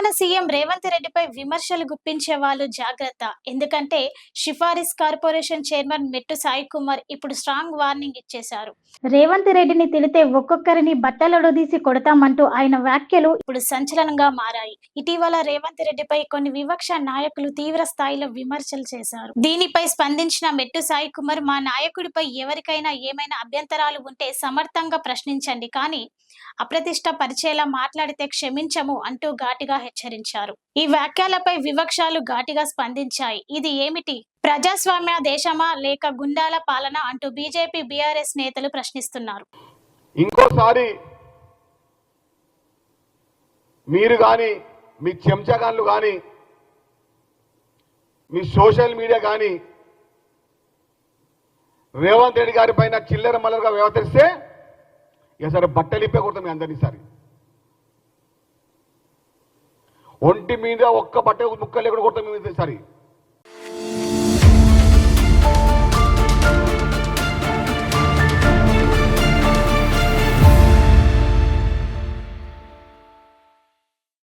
Telangana CM Revanth రెడ్డిపై విమర్శలు గుప్పించే వాళ్ళు జాగ్రత్త. ఎందుకంటే షిఫారిస్ కార్పొరేషన్ చైర్మన్ మెట్టు సాయి కుమార్ ఇప్పుడు స్ట్రాంగ్ వార్నింగ్ ఇచ్చేశారు. రేవంత్ రెడ్డిని తిడితే ఒక్కొక్కరిని బట్టలొడదీసి కొడతామంటూ ఆయన వ్యాఖ్యలు ఇప్పుడు సంచలనంగా మారాయి. ఇటీవల రేవంత్ రెడ్డిపై కొన్ని వివక్ష నాయకులు తీవ్ర స్థాయిలో విమర్శలు చేశారు. దీనిపై స్పందించిన మెట్టు సాయి కుమార్ మా నాయకుడిపై ఎవరికైనా ఏమైనా అభ్యంతరాలు ఉంటే సమర్థంగా ప్రశ్నించండి. కానీ అప్రతిష్ట పరిచేలా మాట్లాడితే క్షమించము అంటూ ఘాటిగా హెచ్చరించారు. ఈ వ్యాఖ్యలపై వివక్షాలు ఘాటిగా స్పందించాయి. ఇది ఏమిటి? ప్రజాస్వామ్య దేశమా? లేక గుండాల పాలన? అంటూ బీజేపీ బీఆర్ఎస్ నేతలు ప్రశ్నిస్తున్నారు. ఇంకోసారి మీరు కానీ మీ చెంచగాళ్ళు కానీ మీ సోషల్ మీడియా కానీ రేవంత్ రెడ్డి గారి పైన చిల్లర మల్లరగా వ్యవహరిస్తే ఇక సరే బట్టలు కొడతాం మీ అందరినీ సరే ఒంటి మీద ఒక్క బట్ట ముక్క లేకుండా కొడతాం మేము సరి?